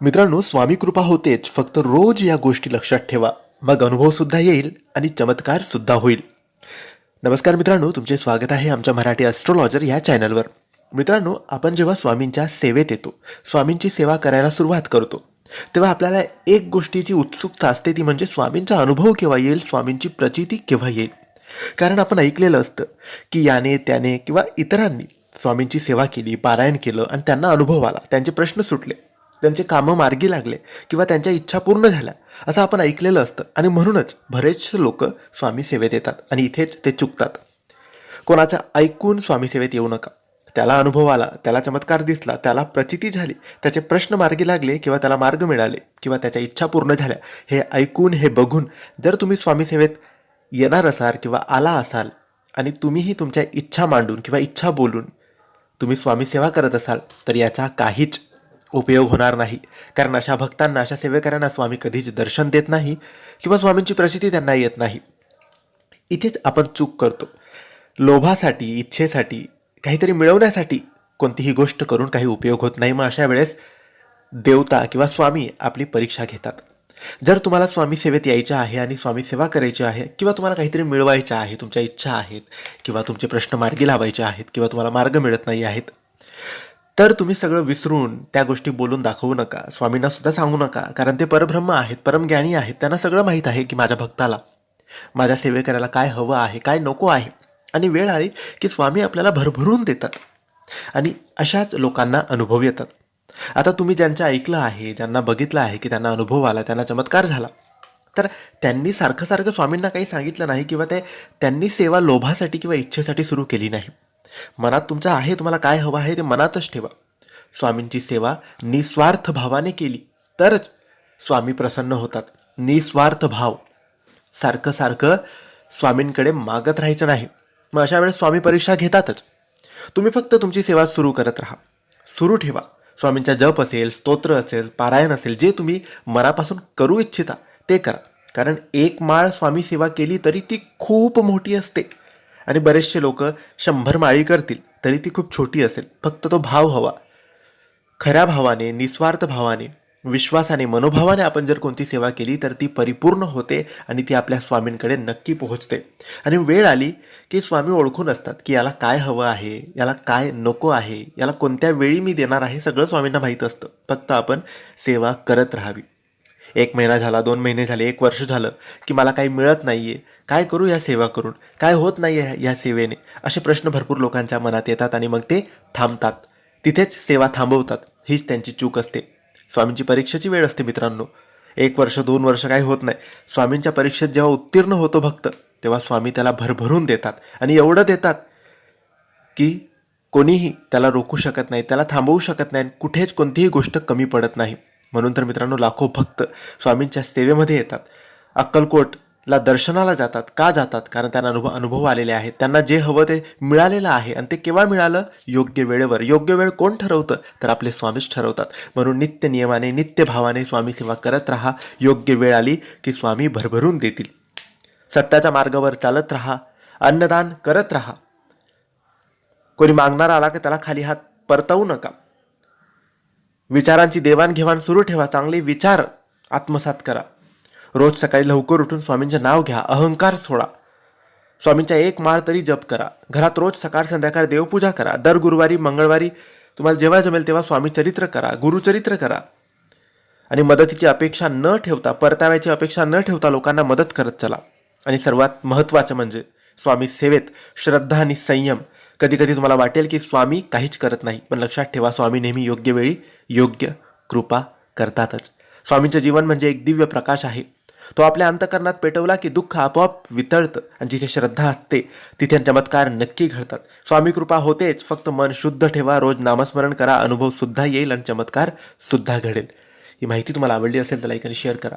मित्रांनो स्वामी कृपा होतेच. फक्त रोज या गोष्टी लक्षात ठेवा. मग अनुभव सुद्धा येईल आणि चमत्कार सुद्धा होईल. नमस्कार मित्रांनो तुमचे स्वागत आहे आमच्या मराठी ॲस्ट्रॉलॉजर या चॅनलवर मित्रांनो आपण जेव्हा स्वामींच्या सेवेत येतो स्वामींची सेवा करायला सुरुवात करतो तेव्हा आपल्याला एक गोष्टीची उत्सुकता असते ती म्हणजे स्वामींचा अनुभव केव्हा येईल स्वामींची प्रचिती केव्हा येईल. कारण आपण ऐकलेलं असतं की याने त्याने किंवा इतरांनी स्वामींची सेवा केली पारायण केलं आणि त्यांना अनुभव आला त्यांचे प्रश्न सुटले. त्यांचे कामं मार्गी लागले किंवा त्यांच्या इच्छा पूर्ण झाल्या असं आपण ऐकलेलं असतं. आणि म्हणूनच बरेचसे लोक स्वामी सेवेत येतात आणि इथेच ते चुकतात. कोणाचं ऐकून स्वामी सेवेत येऊ नका. त्याला अनुभव आला त्याला चमत्कार दिसला त्याला प्रचिती झाली त्याचे प्रश्न मार्गी लागले किंवा त्याला मार्ग मिळाले किंवा त्याच्या इच्छा पूर्ण झाल्या हे ऐकून हे बघून जर तुम्ही स्वामी सेवेत येणार असाल किंवा आला असाल आणि तुम्हीही तुमच्या इच्छा मांडून किंवा इच्छा बोलून तुम्ही स्वामी सेवा करत असाल तर याचा काहीच उपयोग होणार नाही. कारण अशा भक्तांना अशा सेवेकऱ्यांना स्वामी कधीच दर्शन देत नाही किंवा स्वामींची प्रसिद्धी त्यांना येत नाही. इथेच आपण चूक करतो. लोभासाठी इच्छेसाठी काहीतरी मिळवण्यासाठी कोणतीही गोष्ट करून काही उपयोग होत नाही. मग अशा वेळेस देवता किंवा स्वामी आपली परीक्षा घेतात. जर तुम्हाला स्वामी सेवेत यायचं आहे आणि स्वामी सेवा करायची आहे किंवा तुम्हाला काहीतरी मिळवायचं आहे तुमच्या इच्छा आहेत किंवा तुमचे प्रश्न मार्गी लावायचे आहेत किंवा तुम्हाला मार्ग मिळत नाही आहेत तर तुम्ही सगळं विसरून त्या गोष्टी बोलून दाखवू नका. स्वामींना सुद्धा सांगू नका. कारण ते परब्रह्म आहेत परमज्ञानी आहेत. त्यांना सगळं माहीत आहे की माझ्या भक्ताला. माझ्या सेवेकऱ्याला काय हवं आहे काय नको आहे. आणि वेळ आली की स्वामी आपल्याला भरभरून देतात. आणि अशाच लोकांना अनुभव येतात. आता तुम्ही ज्यांचं ऐकलं आहे ज्यांना बघितलं आहे की त्यांना अनुभव आला त्यांना चमत्कार झाला. तर त्यांनी सारखं सारखं स्वामींना काही सांगितलं नाही किंवा ते त्यांनी सेवा लोभासाठी किंवा इच्छेसाठी सुरू केली नाही. मनात तुमचं आहे तुम्हाला काय हवं आहे ते मनातच ठेवा. स्वामींची सेवा निस्वार्थ भावाने केली तरच स्वामी प्रसन्न होतात. निस्वार्थ भाव. सारखं सारखं स्वामींकडे मागत राहायचं नाही. मग अशा वेळेस स्वामी परीक्षा घेतातच. तुम्ही फक्त तुमची सेवा सुरू करत राहा. सुरू ठेवा. स्वामींचा जप असेल स्तोत्र असेल पारायण असेल जे तुम्ही मनापासून करू इच्छिता ते करा. कारण एक माळ स्वामी सेवा केली तरी ती खूप मोठी असते. आणि बरेचसे लोक शंभर माळी करतील तरी ती खूप छोटी असेल. फक्त तो भाव हवा. खऱ्या भावाने निस्वार्थ भावाने विश्वासाने मनोभावाने आपण जर कोणती सेवा केली तर ती परिपूर्ण होते आणि ती आपल्या स्वामींकडे नक्की पोहोचते. आणि वेळ आली की स्वामी ओळखून असतात की याला काय हवं आहे याला काय नको आहे याला कोणत्या वेळी मी देणार आहे सगळं स्वामींना माहीत असतं. फक्त आपण सेवा करत राहावी. एक महिना झाला दोन महिने झाले एक वर्ष झालं की मला काही मिळत नाही आहे काय करू या सेवा करून? काय होत नाही आहे या सेवेने? असे प्रश्न भरपूर लोकांच्या मनात येतात आणि मग ते थांबतात. तिथेच सेवा थांबवतात. हीच त्यांची चूक असते. स्वामींची परीक्षेची वेळ असते मित्रांनो. एक वर्ष दोन वर्ष काही होत नाही. स्वामींच्या परीक्षेत जेव्हा उत्तीर्ण होतो भक्त तेव्हा स्वामी त्याला भरभरून देतात आणि एवढं देतात की कोणीही त्याला रोखू शकत नाही त्याला थांबवू शकत नाही आणि कुठेच कोणतीही गोष्ट कमी पडत नाही. म्हणून तर मित्रांनो लाखो भक्त स्वामींच्या सेवेमध्ये येतात. अक्कलकोटला दर्शनाला जातात. का जातात? कारण त्यांना अनुभव अनुभव आलेले आहेत. त्यांना जे हवं ते मिळालेलं आहे. आणि ते केव्हा मिळालं? योग्य वेळेवर. योग्य वेळ कोण ठरवतं? तर आपले स्वामीच ठरवतात. म्हणून नित्य नियमाने नित्य भावाने स्वामी सेवा करत राहा. योग्य वेळ आली की स्वामी भरभरून देतील. सत्याच्या मार्गावर चालत राहा. अन्नदान करत राहा. कोणी मागणारा आला की त्याला खाली हात परतवू नका. विचारांची देवाणघेवाण सुरू ठेवा चांगले विचार आत्मसात करा. रोज सकाळी लवकर उठून स्वामींचे नाव घ्या अहंकार सोडा. स्वामींचा एक माळ तरी जप करा. घरात रोज सकाळ संध्याकाळ देवपूजा करा. दर गुरुवारी मंगळवारी तुम्हाला जेव्हा जमेल तेव्हा स्वामी चरित्र करा गुरुचरित्र करा. आणि मदतीची अपेक्षा न ठेवता परताव्याची अपेक्षा न ठेवता लोकांना मदत करत चला. आणि सर्वात महत्त्वाचं म्हणजे स्वामी सेवेत श्रद्धा आणि संयम. कधी कधी तुम्हाला वाटेल की स्वामी काहीच करत नाही पण लक्षात ठेवा स्वामी नेहमी योग्य वेळी योग्य कृपा करतातच. स्वामींचं जीवन म्हणजे एक दिव्य प्रकाश आहे. तो आपल्या अंतकरणात पेटवला की दुःख आपोआप वितळतं आणि जिथे श्रद्धा असते तिथे चमत्कार नक्की घडतात. स्वामी कृपा होतेच फक्त मन शुद्ध ठेवा रोज नामस्मरण करा अनुभव सुद्धा येईल आणि चमत्कार सुद्धा घडेल. ही माहिती तुम्हाला आवडली असेल तर लाईक आणि शेअर करा.